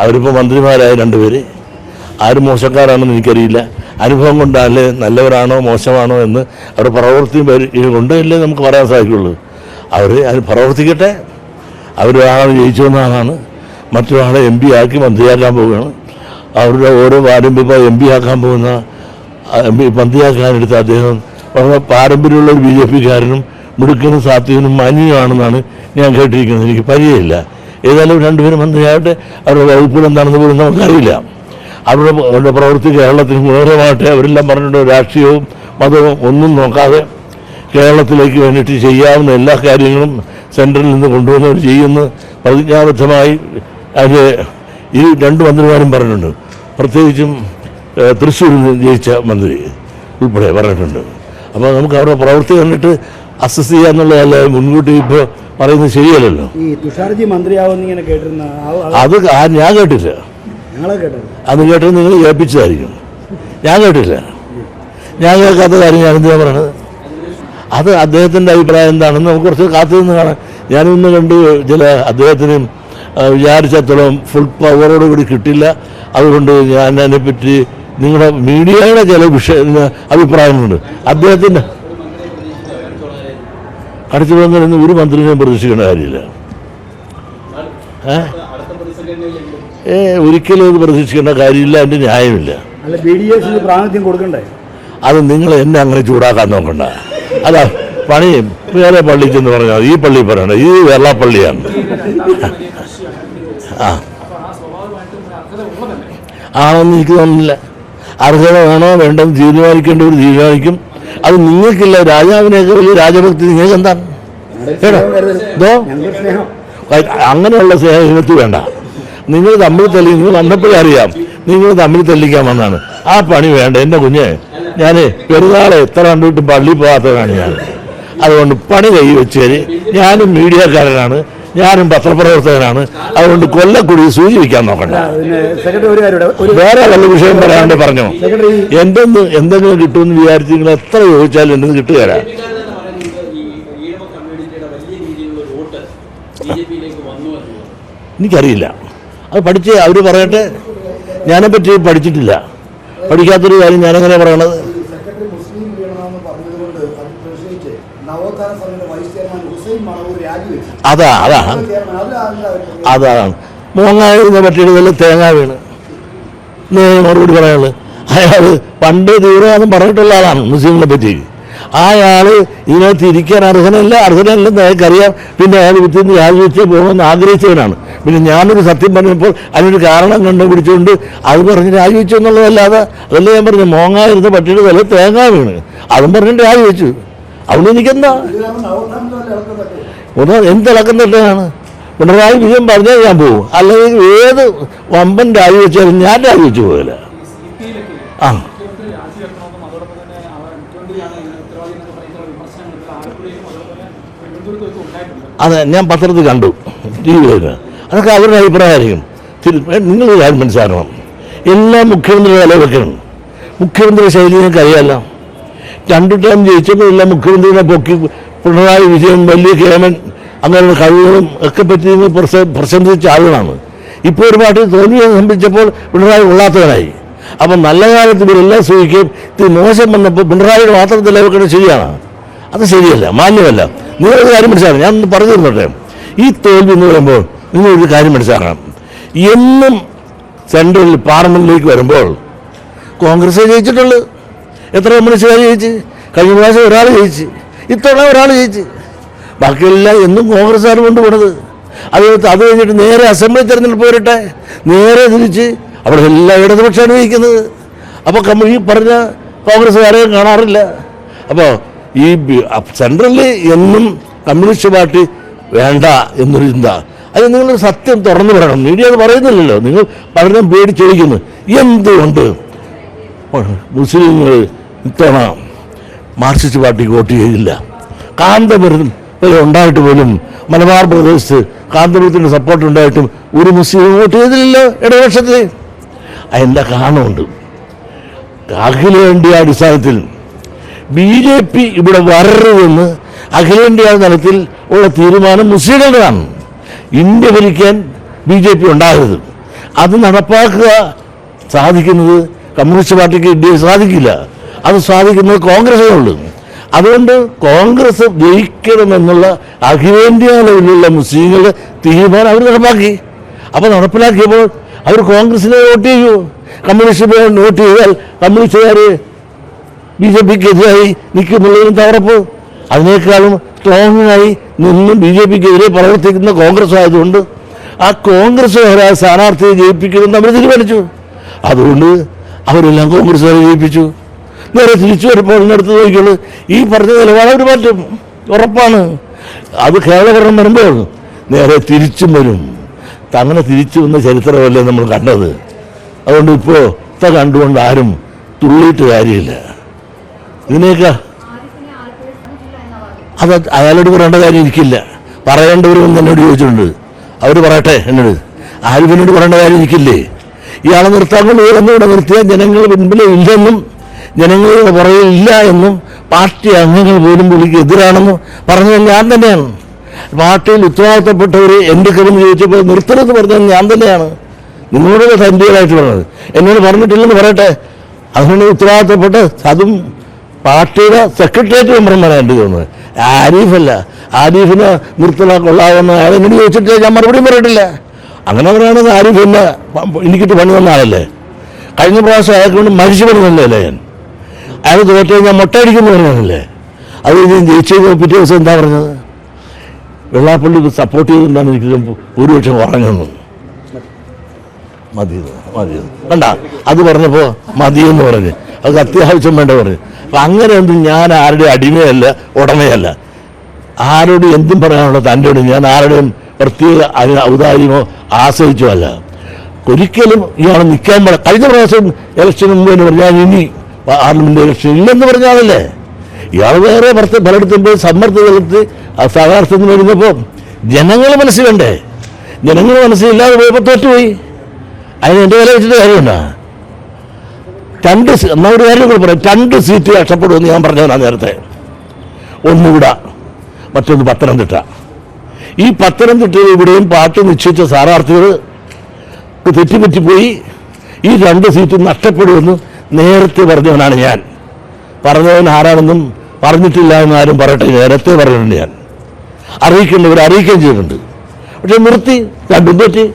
അവരിപ്പോൾ മന്ത്രിമാരായ രണ്ടുപേര്. ആര് മോശക്കാരാണെന്ന് എനിക്കറിയില്ല. അനുഭവം കൊണ്ടല്ലേ നല്ലവരാണോ മോശമാണോ എന്ന് അവരുടെ പ്രവർത്തിയും ഉണ്ടോ കൊണ്ടല്ലേ നമുക്ക് പറയാൻ സാധിക്കുള്ളൂ അവർ അത് പ്രവർത്തിക്കട്ടെ. അവരൊരാളെ ജയിച്ചു വന്ന ആളാണ്. മറ്റൊരാളെ എം പി ആക്കി മന്ത്രിയാക്കാൻ പോവുകയാണ്. അവരുടെ ഓരോ പാരമ്പര്യം എം പി ആക്കാൻ പോകുന്ന എം പി മന്ത്രിയാക്കാനെടുത്ത അദ്ദേഹം വളരെ പാരമ്പര്യമുള്ള ഒരു ബി ജെ പിക്കാരനും മിടുക്കനും സാത്വികനും മാന്യമാണെന്നാണ് ഞാൻ കേട്ടിരിക്കുന്നത്. എനിക്ക് പരിചയമില്ല. ഏതായാലും രണ്ടുപേരും മന്ത്രിയായിട്ട് അവരുടെ വകുപ്പുകൾ എന്താണെന്ന് പോലും നമുക്കറിയില്ല. അവരുടെ അവരുടെ പ്രവൃത്തി കേരളത്തിന് ഗുണകരമാകട്ടെ അവരെല്ലാം പറഞ്ഞിട്ടുണ്ട്. രാഷ്ട്രീയവും മതവും ഒന്നും നോക്കാതെ കേരളത്തിലേക്ക് വേണ്ടിയിട്ട് ചെയ്യാവുന്ന എല്ലാ കാര്യങ്ങളും സെൻട്രലിൽ നിന്ന് കൊണ്ടുവന്നവർ ചെയ്യുന്ന. പ്രതിജ്ഞാബദ്ധമായി അത് ഈ രണ്ട് മന്ത്രിമാരും പറഞ്ഞിട്ടുണ്ട്. പ്രത്യേകിച്ചും തൃശ്ശൂരിൽ നിന്ന് ജയിച്ച മന്ത്രി ഉൾപ്പെടെ പറഞ്ഞിട്ടുണ്ട്. അപ്പോൾ നമുക്ക് അവരുടെ പ്രവൃത്തി കണ്ടിട്ട് അസസ് ചെയ്യുക എന്നുള്ളതല്ല മുൻകൂട്ടി ഇപ്പോൾ പറയുന്നത് ശരിയല്ലല്ലോ. ഈ തുഷാർജി മന്ത്രിയാവുമെന്ന് ഇങ്ങനെ കേട്ടിരുന്ന ആ- ആ- അത് ഞാൻ കേട്ടില്ല. അത് കേട്ടത് നിങ്ങൾ കേൾപ്പിച്ചതായിരിക്കും ഞാൻ കേട്ടില്ല. ഞാൻ കേൾക്കാത്ത കാര്യം ഞാൻ എന്തിനാ പറയണത്? അത് അദ്ദേഹത്തിന്റെ അഭിപ്രായം എന്താണെന്ന് നമുക്ക് കുറച്ച് കാത്തു നിന്ന് കാണാം. ഞാനിന്ന് കണ്ട് ചില അദ്ദേഹത്തിന് വിചാരിച്ചത്തോളം ഫുൾ പവറോട് കൂടി കിട്ടില്ല. അതുകൊണ്ട് ഞാൻ അതിനെപ്പറ്റി നിങ്ങളുടെ മീഡിയയുടെ ചില വിഷയ അഭിപ്രായങ്ങളുണ്ട്. അദ്ദേഹത്തിന്റെ അടുത്ത് ഇന്ന് ഒരു മന്ത്രിനെയും പ്രതീക്ഷിക്കേണ്ട കാര്യമില്ല. ഏ? ഒരിക്കലും അത് പ്രതീക്ഷിക്കേണ്ട കാര്യമില്ല അതിന്റെ ന്യായമില്ല. അല്ല ബി ഡി എസിന് പ്രാതിനിധ്യം കൊടുക്കണ്ടേ? അത് നിങ്ങൾ എന്നെ അങ്ങനെ ചൂടാക്കാൻ നോക്കണ്ട. അതാ പണി വേറെ പള്ളി ചെന്ന് പറഞ്ഞാൽ ഈ പള്ളി പറയണ്ട. ഈ വെള്ളപ്പള്ളിയാണ് ആ. ആണെന്ന് എനിക്ക് തോന്നുന്നില്ല. അർഹത വേണോ വേണ്ടെന്ന് തീരുമാനിക്കേണ്ടവർ തീരുമാനിക്കും. അത് നിങ്ങൾക്കില്ല രാജാവിനെയൊക്കെ വലിയ രാജഭക്തി നിങ്ങൾക്ക് എന്താണ്? കേട്ടോ? സ്നേഹം അങ്ങനെയുള്ള സ്നേഹത്ത് വേണ്ട. നിങ്ങൾ തമ്മിൽ തല്ലി നിങ്ങൾ വന്നപ്പോഴേ അറിയാം. നിങ്ങൾ തമ്മിൽ തല്ലിക്കാൻ വന്നാണ്. ആ പണി വേണ്ട. എന്റെ കുഞ്ഞെ ഞാൻ പെരുന്നാളെ എത്ര കണ്ടിട്ട് പള്ളി പോകാത്തതാണ് ഞാൻ. അതുകൊണ്ട് പണി കൈ വെച്ചേര് ഞാനും മീഡിയക്കാരനാണ്. ഞാനും പത്രപ്രവർത്തകനാണ്. അതുകൊണ്ട് കൊല്ലക്കുടി സൂചിപ്പിക്കാൻ നോക്കണ്ട. വേറെ വല്ല വിഷയം പറയാണ്ട് പറഞ്ഞോ? എന്തെന്ന് എന്തെങ്കിലും കിട്ടുമെന്ന് വിചാരിച്ച് നിങ്ങൾ എത്ര ചോദിച്ചാലും എന്തെങ്കിലും കിട്ടുകാരാ എനിക്കറിയില്ല. അത് പഠിച്ച് അവർ പറയട്ടെ. ഞാനെപ്പറ്റി പഠിച്ചിട്ടില്ല. പഠിക്കാത്തൊരു കാര്യം ഞാനെങ്ങനെ പറയണത്? അതാ അതാണ്. അതാണ് മോങ്ങാഴുന്ന പറ്റിയിട്ട് വല്ല തേങ്ങ വീണ്. മറുപടി പറയാനുള്ളത് അയാൾ പണ്ട് തീവ്രവാദം പറഞ്ഞിട്ടുള്ള ആളാണ് മുസ്ലിങ്ങളെ പറ്റി. അയാൾ ഇതിനകത്ത് ഇരിക്കാൻ അർഹനല്ല അർഹനല്ലെന്ന് അയാൾക്കറിയാം. പിന്നെ അയാൾ വിത്തിൽ നിന്ന് രാജിവെച്ച് പോകണമെന്ന് ആഗ്രഹിച്ചവനാണ്. പിന്നെ ഞാനൊരു സത്യം പറഞ്ഞപ്പോൾ അതിനൊരു കാരണം കണ്ടുപിടിച്ചുകൊണ്ട് അത് പറഞ്ഞ് രാജിവെച്ചു എന്നുള്ളതല്ലാതെ അതല്ല ഞാൻ പറഞ്ഞു മോങ്ങായിരുന്ന പട്ടിയുടെ തല തേങ്ങ വീണ്. അതും പറഞ്ഞിട്ട് രാജിവെച്ചു. അവിടെ എനിക്കെന്താ? ഒന്ന് എന്തിളക്കം തന്നെയാണ് പിണറായി വിജയൻ പറഞ്ഞാൽ ഞാൻ പോകും അല്ലെങ്കിൽ ഏത് വമ്പൻ രാജിവെച്ചാലും ഞാൻ രാജിവെച്ച് പോകില്ല ആ. അതെ ഞാൻ പത്രത്തിൽ കണ്ടു. ടി വിയിൽ അതൊക്കെ അവരുടെ അഭിപ്രായമായിരിക്കും. നിങ്ങൾ കാര്യം മനസ്സിലാക്കണം. എല്ലാ മുഖ്യമന്ത്രി നിലവെക്കണം മുഖ്യമന്ത്രി ശൈലി നിങ്ങൾക്ക് അറിയാമല്ലോ രണ്ടു ടൈം ജയിച്ചപ്പോൾ എല്ലാം മുഖ്യമന്ത്രിനെ പൊക്കി പിണറായി വിജയൻ വലിയ കേമൻ അങ്ങനെയുള്ള കഴിവുകളും ഒക്കെ പറ്റി പ്രശംസിച്ച ആളുകളാണ്. ഇപ്പോൾ ഒരു പാർട്ടി തോൽവിയെ സംബന്ധിച്ചപ്പോൾ പിണറായി കൊള്ളാത്തവനായി അപ്പം നല്ല കാലത്ത് ഇവരെല്ലാം സൂചിക്കുകയും ഇത് മോശം വന്നപ്പോൾ പിണറായിയുടെ മാത്രം നിലവെക്കണം ശരിയാണ്. അത് ശരിയല്ല മാന്യമല്ല. നിങ്ങളൊരു കാര്യം മനസ്സിലാക്കണം. ഞാൻ പറഞ്ഞു തരുന്നോട്ടെ ഈ തോൽവി എന്ന് പറയുമ്പോൾ നിങ്ങളൊരു കാര്യം മനസ്സിലാക്കണം. എന്നും സെൻട്രലിൽ പാർലമെന്റിലേക്ക് വരുമ്പോൾ കോൺഗ്രസ് ജയിച്ചിട്ടുള്ളൂ. എത്ര കമ്മ്യൂണിസ്റ്റുകാർ ജയിച്ച്. കഴിഞ്ഞ പ്രാവശ്യം ഒരാൾ ജയിച്ച്. ഇത്തവണ ഒരാൾ ജയിച്ച്. ബാക്കിയെല്ലാം എന്നും കോൺഗ്രസ്സുകാർ കൊണ്ടുപോണത് അത് അത് കഴിഞ്ഞിട്ട് നേരെ അസംബ്ലി തെരഞ്ഞെടുപ്പ് വരട്ടെ. നേരെ തിരിച്ച് അവിടെ എല്ലാം ഇടതുപക്ഷമാണ് ജയിക്കുന്നത്. അപ്പോൾ കമ്മ ഈ പറഞ്ഞ കോൺഗ്രസ്സുകാരെയും കാണാറില്ല. അപ്പോൾ ഈ സെൻട്രലിൽ എന്നും കമ്മ്യൂണിസ്റ്റ് പാർട്ടി വേണ്ട എന്നൊരു ചിന്ത. അത് നിങ്ങൾ സത്യം തുറന്നു പറയണം. മീഡിയ അത് പറയുന്നില്ലല്ലോ. നിങ്ങൾ പഠനം പേടിച്ചൊഴിക്കുന്നു എന്തുകൊണ്ട്? മുസ്ലിങ്ങൾ ഇത്തവണ മാർക്സിസ്റ്റ് പാർട്ടിക്ക് വോട്ട് ചെയ്തില്ല. കാന്തപുരം വരെ ഉണ്ടായിട്ട് പോലും മലബാർ പ്രദേശത്ത് കാന്തപുരത്തിന്റെ സപ്പോർട്ട് ഉണ്ടായിട്ടും ഒരു മുസ്ലിം വോട്ട് ചെയ്തില്ലല്ലോ ഇടതുപക്ഷത്തിൽ അതിന്റെ കാരണമുണ്ട്? അഖിലേന്ത്യാ അടിസ്ഥാനത്തിൽ ബി ജെ പി ഇവിടെ വരരുതെന്ന് അഖിലേന്ത്യാ തലത്തിൽ ഉള്ള തീരുമാനം മുസ്ലിങ്ങളുടെതാണ്. ഇന്ത്യ ഭരിക്കാൻ ബി ജെ പി ഉണ്ടാകരുത്. അത് നടപ്പാക്കുക സാധിക്കുന്നത് കമ്മ്യൂണിസ്റ്റ് പാർട്ടിക്ക് ഇന്ത്യയിൽ സാധിക്കില്ല. അത് സാധിക്കുന്നത് കോൺഗ്രസേ ഉള്ളൂ. അതുകൊണ്ട് കോൺഗ്രസ് ജയിക്കണമെന്നുള്ള അഖിലേന്ത്യാ ലെവലിലുള്ള മുസ്ലിങ്ങളുടെ തീരുമാനം അവർ നടപ്പാക്കി. അപ്പോൾ നടപ്പിലാക്കിയപ്പോൾ അവർ കോൺഗ്രസിനെ വോട്ട് ചെയ്യൂ കമ്മ്യൂണിസ്റ്റ് വോട്ട് ചെയ്താൽ കമ്മ്യൂണിസ്റ്റുകാർ ബി ജെ പിക്ക് എതിരായി നിൽക്കുന്നുള്ളതിന് തകർപ്പ്. അതിനേക്കാളും സ്ട്രോങ് ആയി നിന്നും ബി ജെ പിക്ക് എതിരെ പ്രവർത്തിക്കുന്ന കോൺഗ്രസ് ആയതുകൊണ്ട് ആ കോൺഗ്രസ് കോൺഗ്രസ്സുകാരായ സ്ഥാനാർത്ഥിയെ ജയിപ്പിക്കണമെന്ന് അവർ തീരുമാനിച്ചു. അതുകൊണ്ട് അവരെല്ലാം കോൺഗ്രസ്സുകാരെ ജയിപ്പിച്ചു. നേരെ തിരിച്ചു വരുമ്പോൾ ഇതിനടുത്ത് നോക്കിയുള്ളൂ ഈ പറഞ്ഞ നിലപാട് അവർ മാറ്റും. ഉറപ്പാണ്. അത് കേരളകരണം വരുമ്പോൾ നേരെ തിരിച്ചും വരും. അങ്ങനെ തിരിച്ചു വന്ന ചരിത്രമല്ലേ നമ്മൾ കണ്ടത്? അതുകൊണ്ട് ഇപ്പോൾ ഇത്ത കണ്ടുകൊണ്ട് ആരും തുള്ളിയിട്ട് കാര്യമില്ല. പറഞ്ഞത് അത് അയാളോട് പറയേണ്ട കാര്യം എനിക്കില്ല. പറയേണ്ടവരും എന്നോട് ചോദിച്ചിട്ടുണ്ട്. അവർ പറയട്ടെ എന്നോട്. ആരിഫിനോട് പറയേണ്ട കാര്യം എനിക്കില്ലേ? ഇയാളെ നിർത്താൻ കൊണ്ട് ഇവിടെ നിർത്തിയാൽ ജനങ്ങൾ പിൻപിലെ ഇല്ലെന്നും ജനങ്ങളുടെ പുറകെ ഇല്ല എന്നും പാർട്ടി അംഗങ്ങൾ പോലും പുള്ളിക്ക് എതിരാണെന്നും പറഞ്ഞത് ഞാൻ തന്നെയാണ്. പാർട്ടിയിൽ ഉത്തരവാദിത്തപ്പെട്ടവർ എന്റെ കരുന്ന് ചോദിച്ചപ്പോൾ നിർത്തരുത് പറഞ്ഞത് ഞാൻ തന്നെയാണ്. നിങ്ങളോട് തന്റെതായിട്ട് പറഞ്ഞത്? എന്നോട് പറഞ്ഞിട്ടില്ലെന്ന് പറയട്ടെ. അതിനോട് ഉത്തരവാദിത്തപ്പെട്ട് അതും പാർട്ടിയുടെ സെക്രട്ടേറിയറ്റ് മെമ്പർമാരാണ് എന്റെ തോന്നുന്നത്. ആരിഫല്ല. ആരിഫിനെ നിർത്തലാ കൊള്ളാമെന്ന് അയാൾ ചോദിച്ചിട്ട് ഞാൻ മറുപടിയും പറയട്ടില്ല അങ്ങനെ പറയുകയാണെങ്കിൽ ആരീഫ് എന്നെ എനിക്കിട്ട് പണി തന്ന ആളല്ലേ? കഴിഞ്ഞ പ്രാവശ്യം അയാൾക്ക് മരിച്ചു പണിതല്ലേ ഞാൻ? അയാൾ തോറ്റു ഞാൻ മുട്ടയടിക്കുന്നു പറഞ്ഞതല്ലേ അത് ഞാൻ ജയിച്ചു പിറ്റേ ദിവസം എന്താ പറഞ്ഞത്? വെള്ളാപ്പള്ളി സപ്പോർട്ട് ചെയ്തുകൊണ്ടാണ് എനിക്ക് ഭൂരിപക്ഷം കുറഞ്ഞതെന്ന് മതി മതി വേണ്ട അത് പറഞ്ഞപ്പോൾ മതിയെന്ന് പറഞ്ഞ്. അത് അത്യാവശ്യം വേണ്ട പറഞ്ഞു. അപ്പം അങ്ങനെ എന്തും ഞാൻ ആരുടെ അടിമയല്ല ഉടമയല്ല. ആരോട് എന്തും പറയാനുള്ള തന്റെ ഞാൻ ആരുടെയും പ്രത്യേക ഔദാര്യമോ ആശ്രയിച്ചോ അല്ല. ഒരിക്കലും ഇയാൾ നിൽക്കാൻ പാടില്ല. കഴിഞ്ഞ പ്രാവശ്യം ഇലക്ഷന് മുമ്പ് എന്ന് ഞാൻ ഇനി പാർലമെന്റ് ഇലക്ഷൻ ഇല്ലെന്ന് പറഞ്ഞാലല്ലേ ഇയാൾ വേറെ പുറത്ത് പലയിടത്തും പോയി സമ്മർദ്ദം ചെലുത്തി ആ സ്ഥാനാർത്ഥിന് വരുന്നപ്പോൾ ജനങ്ങൾ മനസ്സിൽ വേണ്ടേ ജനങ്ങൾ മനസ്സിലില്ലാതെ പോയപ്പോൾ തോറ്റുപോയി. അതിന് എന്റെ വില വെച്ചിട്ട് കാര്യമുണ്ടോ? രണ്ട് എന്നാ ഒരു കാര്യം കൂടെ പറയാം. രണ്ട് സീറ്റ് രക്ഷപ്പെടുമെന്ന് ഞാൻ പറഞ്ഞവനാ നേരത്തെ. ഒന്നുകൂടെ. മറ്റൊന്ന് പത്തനംതിട്ട. ഈ പത്തനംതിട്ടയിൽ ഇവിടെയും പാർട്ടി നിശ്ചയിച്ച സ്ഥാനാർത്ഥികൾ തെറ്റിപ്പറ്റിപ്പോയി ഈ രണ്ട് സീറ്റ് നഷ്ടപ്പെടുമെന്ന് നേരത്തെ പറഞ്ഞവനാണ് ഞാൻ. പറഞ്ഞവൻ ആരാണെന്നും പറഞ്ഞിട്ടില്ല എന്ന് ആരും പറയട്ടെ. നേരത്തെ പറഞ്ഞിട്ടുണ്ട് ഞാൻ. അറിയിക്കേണ്ടവർ അറിയിക്കുകയും ചെയ്തിട്ടുണ്ട്. പക്ഷെ നിർത്തി രണ്ടും തെറ്റി